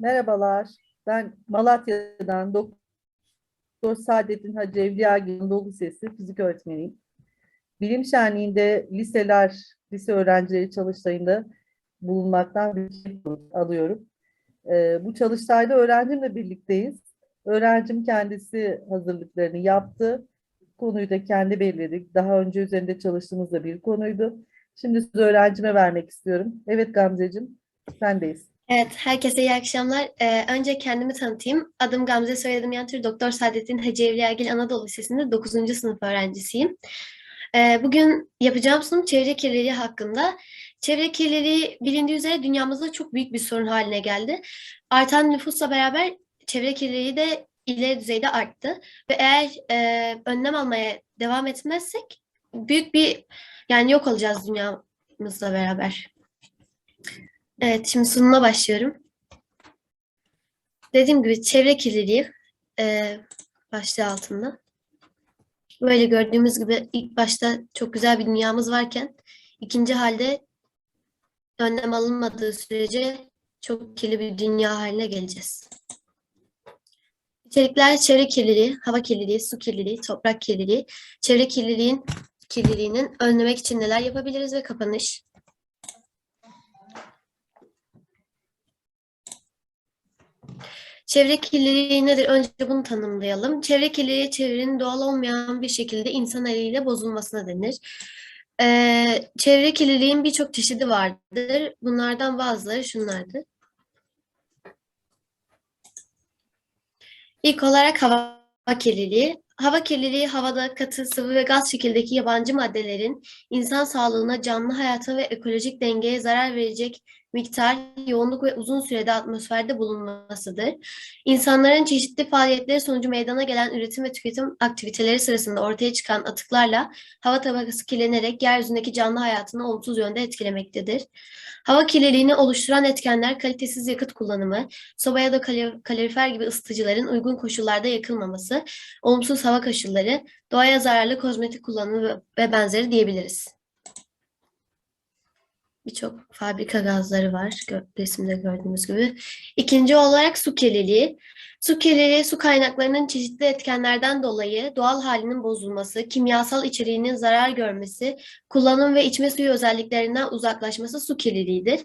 Merhabalar. Ben Malatya'dan Doktor Saadettin Hacı Evliyagil Anadolu Lisesi fizik öğretmeniyim. Bilim Şenliği'nde liseler, lise öğrencileri çalıştayında bulunmaktan bir keyif alıyorum. Ee, bu çalıştayda öğrencimle birlikteyiz. Öğrencim kendisi hazırlıklarını yaptı. Konuyu da kendi belirledik. Daha önce üzerinde çalıştığımız da bir konuydu. Şimdi sözü öğrencime vermek istiyorum. Evet Gamzeciğim, sendeyiz. Evet, herkese iyi akşamlar. Ee, önce kendimi tanıtayım. Adım Gamze, soyadım Yantür. Doktor Saadettin Hacı Evliyagil Anadolu Lisesi'nde 9. sınıf öğrencisiyim. Ee, bugün yapacağım sunum çevre kirliliği hakkında. Çevre kirliliği bilindiği üzere dünyamızda çok büyük bir sorun haline geldi. Artan nüfusla beraber çevre kirliliği de ileri düzeyde arttı. Ve eğer e, önlem almaya devam etmezsek büyük bir yani yok olacağız dünyamızla beraber. Evet, şimdi sunuma başlıyorum. Dediğim gibi çevre kirliliği e, başlığı altında. Böyle gördüğümüz gibi ilk başta çok güzel bir dünyamız varken ikinci halde önlem alınmadığı sürece çok kirli bir dünya haline geleceğiz. İçerikler çevre kirliliği, hava kirliliği, su kirliliği, toprak kirliliği, çevre kirliliğin kirliliğinin önlemek için neler yapabiliriz ve kapanış. Çevre kirliliği nedir? Önce bunu tanımlayalım. Çevre kirliliği çevrenin doğal olmayan bir şekilde insan eliyle bozulmasına denir. Ee, çevre kirliliğin birçok çeşidi vardır. Bunlardan bazıları şunlardır. İlk olarak hava kirliliği. Hava kirliliği havada katı, sıvı ve gaz şekildeki yabancı maddelerin insan sağlığına, canlı hayata ve ekolojik dengeye zarar verecek miktar, yoğunluk ve uzun sürede atmosferde bulunmasıdır. İnsanların çeşitli faaliyetleri sonucu meydana gelen üretim ve tüketim aktiviteleri sırasında ortaya çıkan atıklarla hava tabakası kirlenerek yeryüzündeki canlı hayatını olumsuz yönde etkilemektedir. Hava kirliliğini oluşturan etkenler kalitesiz yakıt kullanımı, soba ya da kalorifer gibi ısıtıcıların uygun koşullarda yakılmaması, olumsuz hava koşulları, doğaya zararlı kozmetik kullanımı ve benzeri diyebiliriz. Birçok fabrika gazları var resimde gördüğümüz gibi. İkinci olarak su kirliliği. Su kirliliği su kaynaklarının çeşitli etkenlerden dolayı doğal halinin bozulması, kimyasal içeriğinin zarar görmesi, kullanım ve içme suyu özelliklerinden uzaklaşması su kirliliğidir.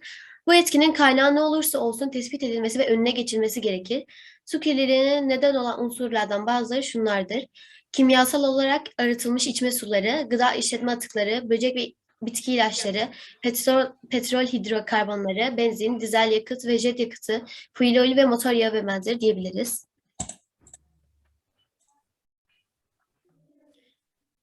Bu etkinin kaynağı ne olursa olsun tespit edilmesi ve önüne geçilmesi gerekir. Su kirliliğine neden olan unsurlardan bazıları şunlardır. Kimyasal olarak arıtılmış içme suları, gıda işletme atıkları, böcek ve bitki ilaçları, petrol, petrol hidrokarbonları, benzin, dizel yakıt ve jet yakıtı, fuel oil ve motor yağı ve benzeri diyebiliriz.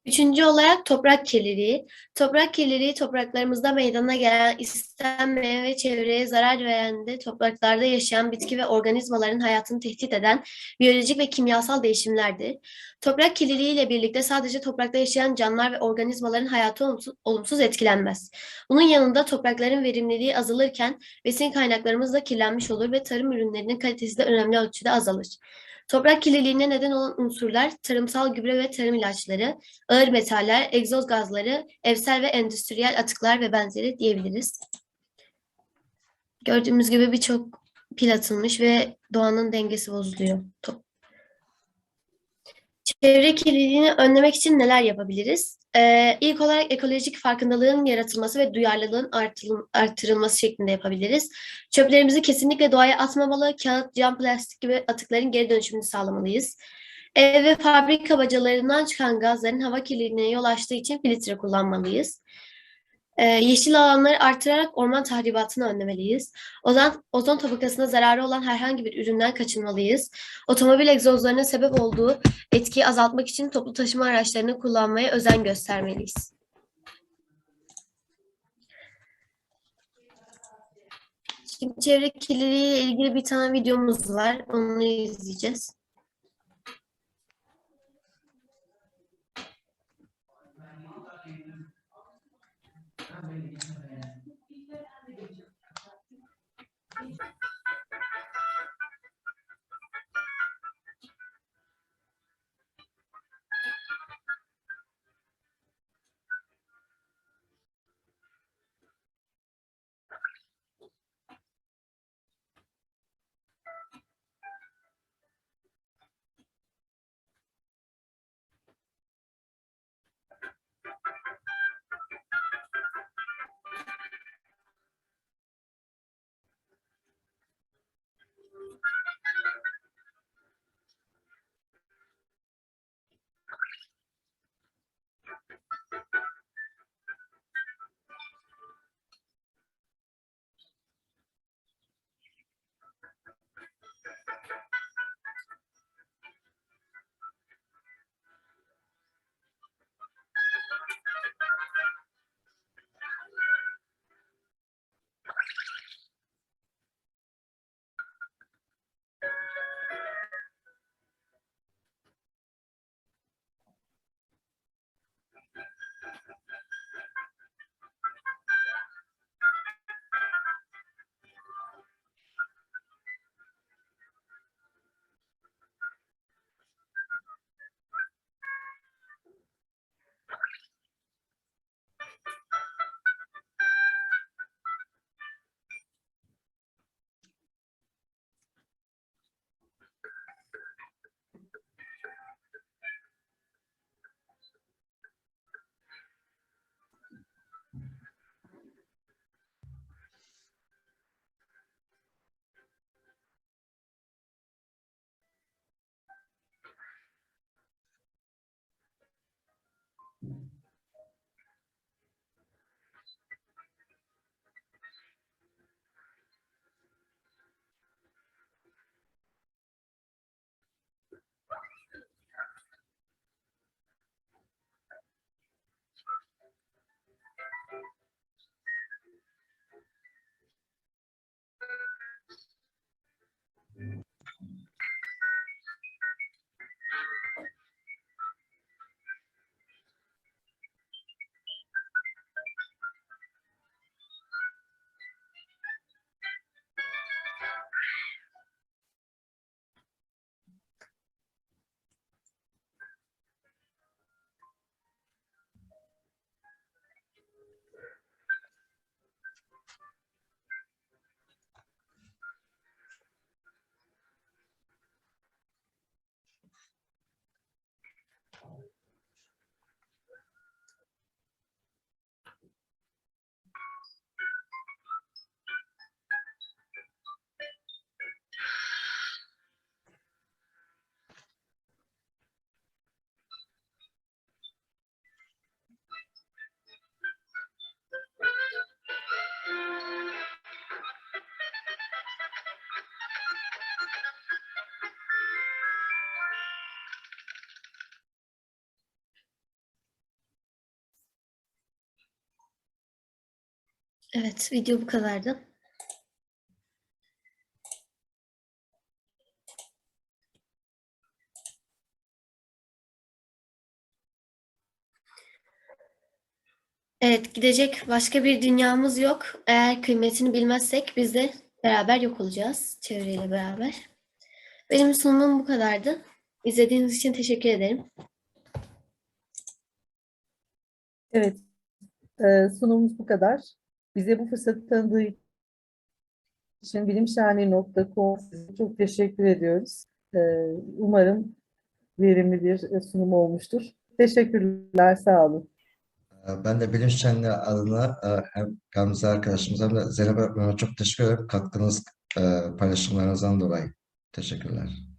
Üçüncü olarak toprak kirliliği. Toprak kirliliği topraklarımızda meydana gelen istenmeyen ve çevreye zarar veren de topraklarda yaşayan bitki ve organizmaların hayatını tehdit eden biyolojik ve kimyasal değişimlerdir. Toprak kirliliği ile birlikte sadece toprakta yaşayan canlılar ve organizmaların hayatı olumsuz, etkilenmez. Bunun yanında toprakların verimliliği azalırken besin kaynaklarımız da kirlenmiş olur ve tarım ürünlerinin kalitesi de önemli ölçüde azalır. Toprak kirliliğine neden olan unsurlar tarımsal gübre ve tarım ilaçları, ağır metaller, egzoz gazları, evsel ve endüstriyel atıklar ve benzeri diyebiliriz. Gördüğümüz gibi birçok pil atılmış ve doğanın dengesi bozuluyor. Çevre kirliliğini önlemek için neler yapabiliriz? Ee, ilk olarak ekolojik farkındalığın yaratılması ve duyarlılığın artırılması şeklinde yapabiliriz. Çöplerimizi kesinlikle doğaya atmamalı, kağıt, cam, plastik gibi atıkların geri dönüşümünü sağlamalıyız. Ev ve fabrika bacalarından çıkan gazların hava kirliliğine yol açtığı için filtre kullanmalıyız. Ee, yeşil alanları artırarak orman tahribatını önlemeliyiz. Ozon, ozon tabakasına zararı olan herhangi bir üründen kaçınmalıyız. Otomobil egzozlarının sebep olduğu etkiyi azaltmak için toplu taşıma araçlarını kullanmaya özen göstermeliyiz. Şimdi çevre kirliliği ile ilgili bir tane videomuz var. Onu izleyeceğiz. Amen. Evet, video bu kadardı. Evet, gidecek başka bir dünyamız yok. Eğer kıymetini bilmezsek biz de beraber yok olacağız, çevreyle beraber. Benim sunumum bu kadardı. İzlediğiniz için teşekkür ederim. Evet, e, sunumumuz bu kadar. Bize bu fırsatı tanıdığı için bilimşahane.com çok teşekkür ediyoruz. E, umarım verimli bir e, sunum olmuştur. Teşekkürler, sağ olun. Ee, Ben de Bilim Şenliği adına e, hem Gamze arkadaşımıza hem de Zeynep öğretmenime çok teşekkür ederim. Katkınız, e, paylaşımlarınızdan dolayı. Teşekkürler.